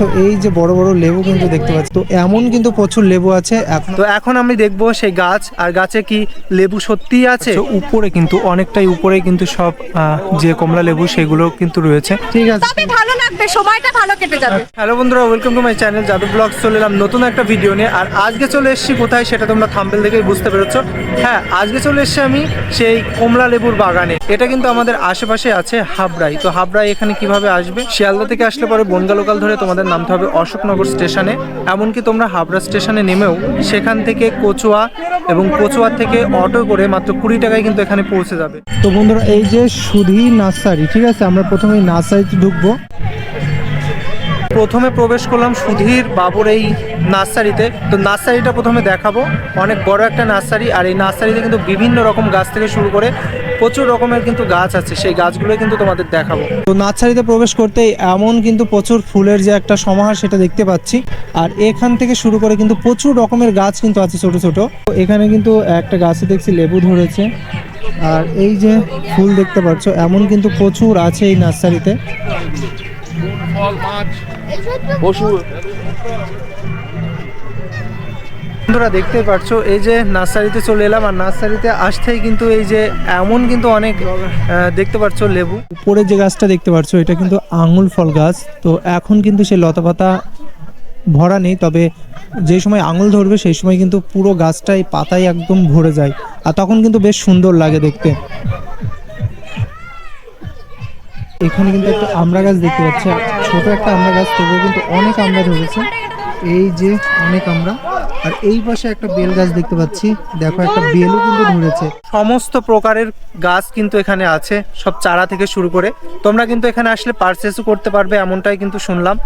তো এই যে বড় বড় লেবু কিন্তু দেখতে পাচ্ছি। তো এমন কিন্তু প্রচুর লেবু আছে এখন তো এখন আমি দেখব সেই গাছ আর গাছে কি লেবু সত্যিই আছে? উপরে কিন্তু অনেকটাই উপরে কিন্তু সব যে কমলা লেবু সেগুলো কিন্তু রয়েছে। ঠিক আছে। তবে ভালো লাগবে সময়টা ভালো কেটে যাবে। হ্যালো বন্ধুরা welcome to my channel Yadav blog চলে এলাম নতুন একটা ভিডিও নিয়ে আর আজকে চলে এসেছি কোথায় সেটা তোমরা থাম্বেল দেখেই বুঝতে পেরেছ। হ্যাঁ আজকে চলে এসেছি আমি সেই কমলা লেবুর বাগানে। এটা কিন্তু আমাদের আশেপাশে আছে হাবড়াই। তো হাবড়াই এখানে কীভাবে আসবে? শিয়ালদা থেকে আসলে পরে বনগা লোকাল ধরে তোমাদের নামতে হবে অশোকনগর স্টেশনে। এমনকি তোমরা হাবড়া স্টেশনে নেমেও সেখান থেকে কচুয়া এবং কচুয়া থেকে অটো করে মাত্র কুড়ি টাকায় কিন্তু এখানে পৌঁছে যাবে। তো বন্ধুরা এই যে সুধি নার্সারি ঠিক আছে? আমরা প্রথমে নার্সারিতে ঢুকবো। প্রথমে প্রবেশ করলাম সুধীর বাবুর এই নার্সারিতে। তো নার্সারিটা প্রথমে দেখাবো। অনেক বড় একটা নার্সারি আর এই নার্সারিতে কিন্তু বিভিন্ন রকম গাছ থেকে শুরু করে প্রচুর রকমের কিন্তু গাছ আছে সেই গাছগুলো কিন্তু তোমাদের দেখাবো। তো নার্সারিতে প্রবেশ করতেই এমন কিন্তু প্রচুর ফুলের যে একটা সমাহার সেটা দেখতে পাচ্ছি। আর এখান থেকে শুরু করে কিন্তু প্রচুর রকমের গাছ কিন্তু আছে ছোট ছোট। তো এখানে কিন্তু একটা গাছে দেখছি লেবু ধরেছে। আর এই যে ফুল দেখতে পাচ্ছ এমন কিন্তু প্রচুর আছে এই নার্সারিতে। বন্ধুরা দেখতে পাচ্ছ, এই যে নার্সারিতে চলে এলাম, আর নার্সারিতে আসতেই কিন্তু এই যে এমন কিন্তু অনেক দেখতে পাচ্ছ লেবু। উপরে যে গাছটা দেখতে পাচ্ছ, এটা কিন্তু আঙুল ফল গাছ। তো এখন কিন্তু সেই লতাপাতা ভরা নেই, তবে যে সময় আঙুল ধরবে, সেই সময় কিন্তু পুরো গাছটাই পাতায় একদম ভরে যায়। আর তখন কিন্তু বেশ সুন্দর লাগে দেখতে। এখানে কিন্তু একটা আমড়া গাছ দেখতে পাচ্ছি ছোট একটা আমড়া গাছ, তবুও কিন্তু অনেক আমড়া ধরেছে। এই যে অনেক আমড়া আর এই পাশে একটা বেল গাছ দেখতে পাচ্ছি। দেখো একটা বেলও কিন্তু ধরেছে। সমস্ত প্রকারের গাছ কিন্তু এখানে আছে সব চারা থেকে শুরু করে। তোমরা কিন্তু এখানে আসলে পারচেসও করতে পারবে এমনটাই কিন্তু শুনলাম।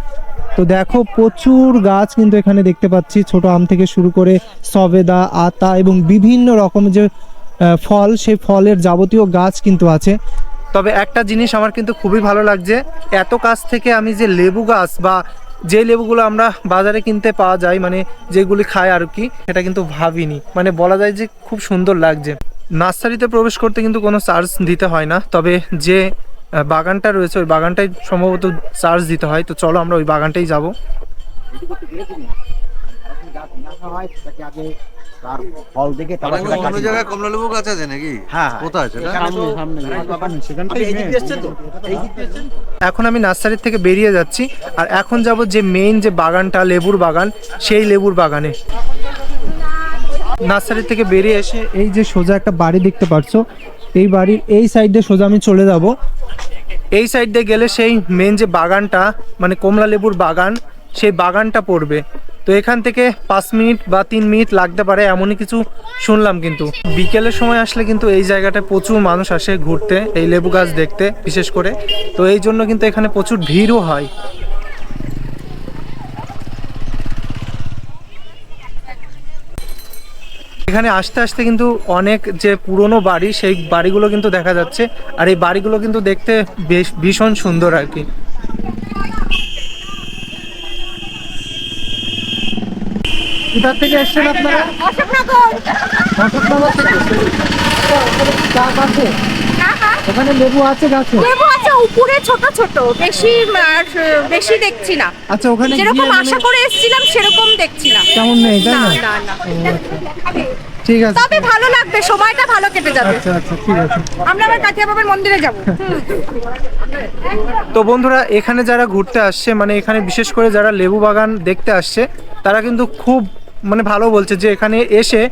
তো দেখো প্রচুর গাছ কিন্তু এখানে দেখতে পাচ্ছি। ছোট আম থেকে শুরু করে সবেদা আতা এবং বিভিন্ন রকমের যে ফল সেই ফলের যাবতীয় গাছ কিন্তু আছে। তবে একটা জিনিস আমার কিন্তু খুবই ভালো লাগছে এত কাছ থেকে আমি যে লেবু গাছ বা যে লেবুগুলো আমরা বাজারে কিনতে পাওয়া যায় মানে যেগুলি খায় আর কি, সেটা কিন্তু ভাবিনি। মানে বলা যায় যে খুব সুন্দর লাগছে। নার্সারিতে প্রবেশ করতে কিন্তু কোনো চার্জ দিতে হয় না, তবে যে বাগানটা রয়েছে, ওই বাগানটাই সম্ভবত চার্জ দিতে হয়। তো চলো আমরা ওই বাগানটাই যাব। তার ফল দেখে তারপর অন্য সেটা অন্য কাটি জায়গায় কমলা লেবু গাছ আছে নাকি? হ্যাঁ, হ্যাঁ। কোথায় সেটা এখন আমি নার্সারি থেকে বেরিয়ে যাচ্ছি আর এখন যাব যে মেইন যে বাগানটা লেবুর বাগান সেই লেবুর বাগানে। নার্সারি থেকে বেরিয়ে এসে এই যে সোজা একটা বাড়ি দেখতে পাচ্ছ এই বাড়ির এই সাইডে সোজা আমি চলে যাব। এই সাইড দিয়ে গেলে সেই মেন যে বাগানটা মানে কমলা লেবুর বাগান সেই বাগানটা পড়বে। তো এখান থেকে পাঁচ মিনিট বা তিন মিনিট লাগতে পারে, এমনই কিছু শুনলাম কিন্তু। বিকেলের সময় আসলে কিন্তু এই জায়গাটায় প্রচুর মানুষ আসে ঘুরতে, এই লেবু গাছ দেখতে, বিশেষ করে। তো এই জন্য কিন্তু এখানে প্রচুর ভিড়ও হয়। এখানে আসতে আসতে কিন্তু অনেক যে পুরনো বাড়ি, সেই বাড়িগুলো কিন্তু দেখা যাচ্ছে। আর এই বাড়িগুলো কিন্তু দেখতে বেশ ভীষণ সুন্দর আর কি। কোথা থেকে এসছেন আপনারা? অশোকনগর। অশোকনগর থেকে? গাছ আছে। ওখানে লেবু আছে গাছে? লেবু আছে উপরে ছোট ছোট। বেশি আর, বেশি দেখছি না। আচ্ছা ওখানে যেরকম মানে আশা করে এসেছিলাম সেরকম দেখছি না। কেমন নেই তাই না না? ঠিক আছে। তবে ভালো লাগবে সময়টা ভালো কেটে যাবে। আচ্ছা আচ্ছা ঠিক আছে। আমরা আবার কাঠিয়া বাবার মন্দিরে যাব। তো বন্ধুরা এখানে যারা ঘুরতে আসছে মানে এখানে বিশেষ করে যারা লেবু বাগান দেখতে আসছে তারা কিন্তু খুব মানে ভালো বলছে যে এখানে এসে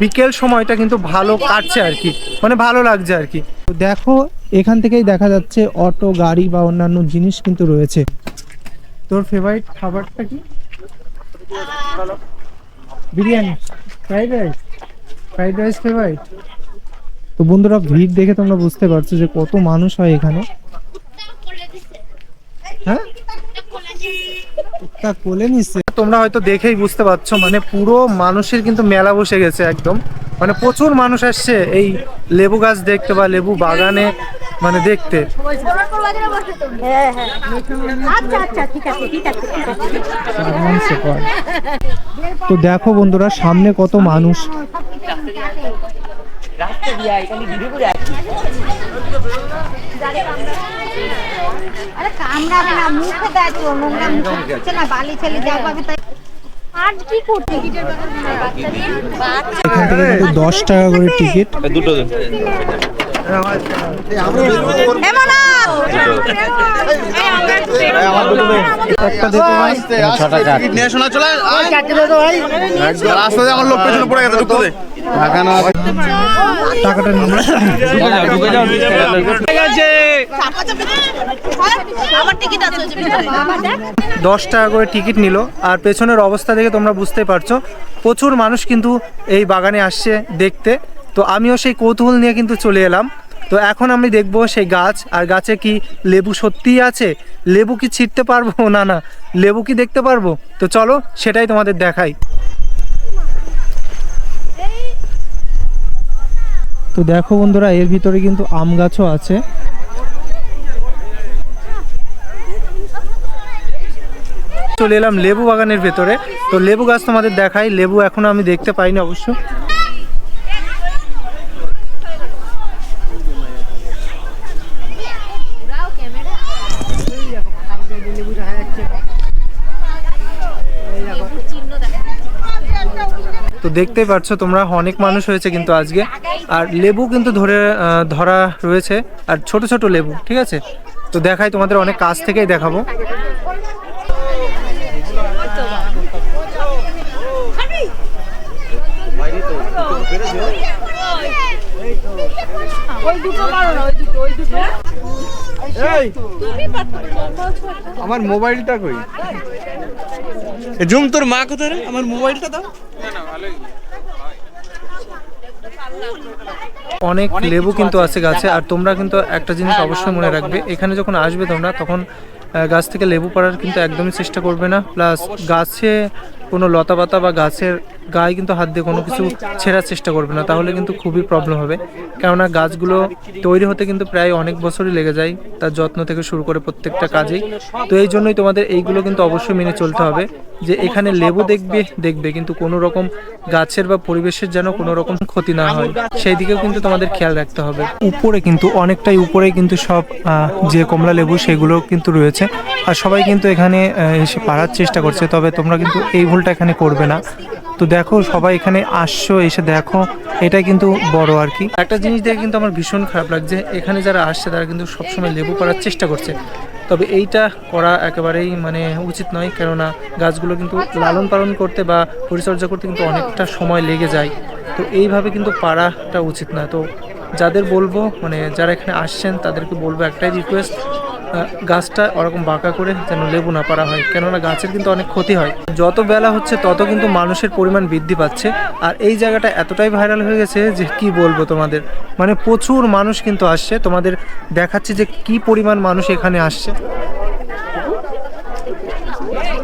বিকেল সময়টা কিন্তু ভালো কাটছে আর কি মানে ভালো লাগছে আর কি। তো দেখো এখান থেকেই দেখা যাচ্ছে অটো গাড়ি বা অন্যান্য জিনিস কিন্তু রয়েছে। তোর ফেভারিট খাবারটা কি? Biryani. Fried rice fried rice favourite তো বন্ধুরা ভিড় দেখে তোমরা বুঝতে পারছ যে কত মানুষ হয় এখানে। হ্যাঁ? তা কোলে নিচ্ছে তোমরা হয়তো দেখেই বুঝতে পারছ মানে পুরো মানুষের কিন্তু মেলা বসে গেছে একদম। মানে প্রচুর মানুষ আসছে এই লেবু গাছ দেখতে বা লেবু বাগানে মানে দেখতে। তো দেখো বন্ধুরা সামনে কত মানুষ। আছে ঠিক আছে আরামসে কর। আরে কামড়াবে না মুখে দেয় তো নোংরা মুখে না বালি ছেলে যা পাবে তাই। আজ কি করতে দশ টাকা করে টিকিট দুটো দশ টাকা করে টিকিট নিল, আর পেছনের অবস্থা দেখে তোমরা বুঝতে পারছ, প্রচুর মানুষ কিন্তু এই বাগানে আসছে দেখতে। তো আমিও সেই কৌতূহল নিয়ে কিন্তু চলে এলাম। তো এখন আমি দেখব সেই গাছ, আর গাছে কি লেবু সত্যিই আছে? লেবু কি ছিঁড়তে পারব? না না। লেবু কি দেখতে পারব? তো চলো, সেটাই তোমাদের দেখাই। তো দেখো বন্ধুরা, এর ভিতরে কিন্তু আম গাছও আছে। চলে এলাম লেবু বাগানের ভেতরে। তো লেবু গাছ তোমাদের দেখাই। লেবু এখনও আমি দেখতে পাইনি অবশ্য। তো দেখতেই পাচ্ছ তোমরা অনেক মানুষ হয়েছে কিন্তু আজকে। আর লেবু কিন্তু ধরে ধরা রয়েছে, আর ছোট ছোট লেবু, ঠিক আছে? তো দেখাই তোমাদের অনেক কাছ থেকেই দেখাবো। আমার মোবাইলটা কই? জুম তোর মা কোথায় রে? আমার মোবাইলটা দাও। অনেক লেবু কিন্তু আছে। গাছে আর তোমরা কিন্তু একটা জিনিস অবশ্যই মনে রাখবে এখানে যখন আসবে তোমরা তখন গাছ থেকে লেবু পাড়ার কিন্তু একদমই চেষ্টা করবে না। প্লাস গাছে কোনো লতা পাতা বা গাছের গায়ে কিন্তু হাত দিয়ে কোনো কিছু ছেঁড়ার চেষ্টা করবে না। তাহলে কিন্তু খুবই প্রবলেম হবে। কেননা গাছগুলো তৈরি হতে কিন্তু প্রায় অনেক বছরই লেগে যায় তার যত্ন থেকে শুরু করে প্রত্যেকটা কাজেই। তো এই জন্যই তোমাদের এইগুলো কিন্তু অবশ্যই মেনে চলতে হবে যে এখানে লেবু দেখবে দেখবে কিন্তু কোনো রকম গাছের বা পরিবেশের যেন কোনো রকম ক্ষতি না হয়। সেই দিকেও কিন্তু তোমাদের খেয়াল রাখতে হবে। উপরে কিন্তু অনেকটাই উপরে কিন্তু সব যে কমলা লেবু সেগুলো কিন্তু রয়েছে। আর সবাই কিন্তু এখানে এসে পাড়ার চেষ্টা করছে, তবে তোমরা কিন্তু এই ভুলটা এখানে করবে না। তো দেখো, সবাই এখানে আসছো, এসে দেখো, এটাই কিন্তু বড় আর কি। একটা জিনিস দেখে কিন্তু আমার ভীষণ খারাপ লাগছে, এখানে যারা আসছে তারা কিন্তু সবসময় লেবু পাড়ার চেষ্টা করছে। তবে এইটা করা একেবারেই মানে উচিত নয়, কেননা গাছগুলো কিন্তু লালন পালন করতে বা পরিচর্যা করতে কিন্তু অনেকটা সময় লেগে যায়। তো এইভাবে কিন্তু পাড়াটা উচিত না। তো যাদের বলব মানে যারা এখানে আসছেন, তাদেরকে বলব একটাই রিকোয়েস্ট গাছটা ওরকম বাঁকা করে যেন লেবু না পারা হয়। কেননা গাছের কিন্তু অনেক ক্ষতি হয়। যত বেলা হচ্ছে, তত কিন্তু মানুষের পরিমাণ বৃদ্ধি পাচ্ছে। আর এই জায়গাটা এতটাই ভাইরাল হয়ে গেছে যে কি বলব তোমাদের? মানে প্রচুর মানুষ কিন্তু আসছে। তোমাদের দেখাচ্ছে যে কি পরিমাণ মানুষ এখানে আসছে।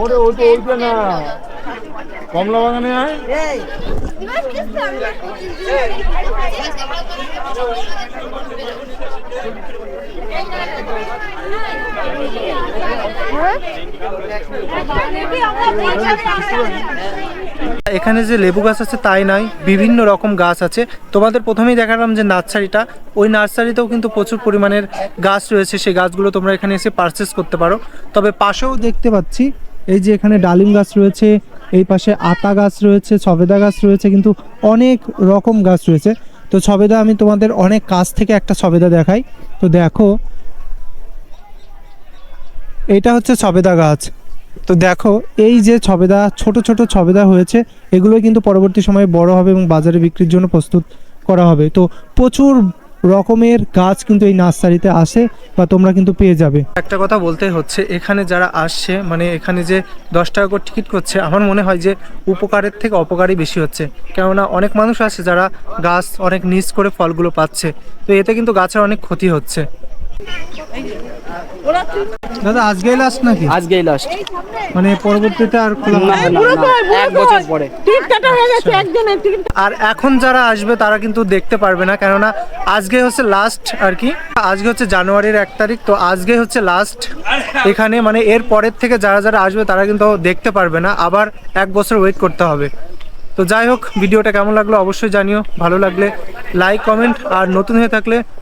ওরে ওই ওইটা না। কমলা বাগানে আয় এখানে যে লেবু গাছ আছে তাই নয় বিভিন্ন রকম গাছ আছে। তোমাদের প্রথমেই দেখালাম যে নার্সারিটা ওই নার্সারিতেও কিন্তু প্রচুর পরিমাণের গাছ রয়েছে সেই গাছগুলো তোমরা এখানে এসে পারচেস করতে পারো। তবে পাশেও দেখতে পাচ্ছি এই যে এখানে ডালিম গাছ রয়েছে, এই পাশে আতা গাছ রয়েছে, সবেদা গাছ রয়েছে, কিন্তু অনেক রকম গাছ রয়েছে। তো সবেদা, আমি তোমাদের অনেক কাছ থেকে একটা সবেদা দেখাই। তো দেখো, এটা হচ্ছে সবেদা গাছ। তো দেখো, এই যে ছবেদা ছোট ছোট ছবেদা হয়েছে, এগুলো কিন্তু পরবর্তী সময়ে বড় হবে এবং বাজারে বিক্রির জন্য প্রস্তুত করা হবে। তো প্রচুর রকমের গাছ কিন্তু এই নার্সারিতে আসে বা তোমরা কিন্তু পেয়ে যাবে। একটা কথা বলতে হচ্ছে, এখানে যারা আসছে মানে এখানে যে দশ টাকা করে টিকিট করছে, আমার মনে হয় যে উপকারের থেকে অপকারই বেশি হচ্ছে। কেননা অনেক মানুষ আছে যারা গাছ অনেক নিচ করে ফলগুলো পাচ্ছে, তো এতে কিন্তু গাছের অনেক ক্ষতি হচ্ছে। দাদা আজকেই লাস্ট নাকি? আজকেই লাস্ট মানে পরবর্তীতে আর খোলা এক বছর পরে আর এখন যারা আসবে তারা কিন্তু দেখতে পারবে না কেননা আজকে হচ্ছে লাস্ট আর কি। আজকে হচ্ছে জানুয়ারির এক তারিখ তো আজকে হচ্ছে লাস্ট এখানে মানে এর পরের থেকে যারা যারা আসবে তারা কিন্তু দেখতে পারবে না। আবার এক বছর ওয়েট করতে হবে। তো যাই হোক ভিডিওটা কেমন লাগল অবশ্যই জানিও। ভালো লাগলে লাইক কমেন্ট আর নতুন হয়ে থাকলে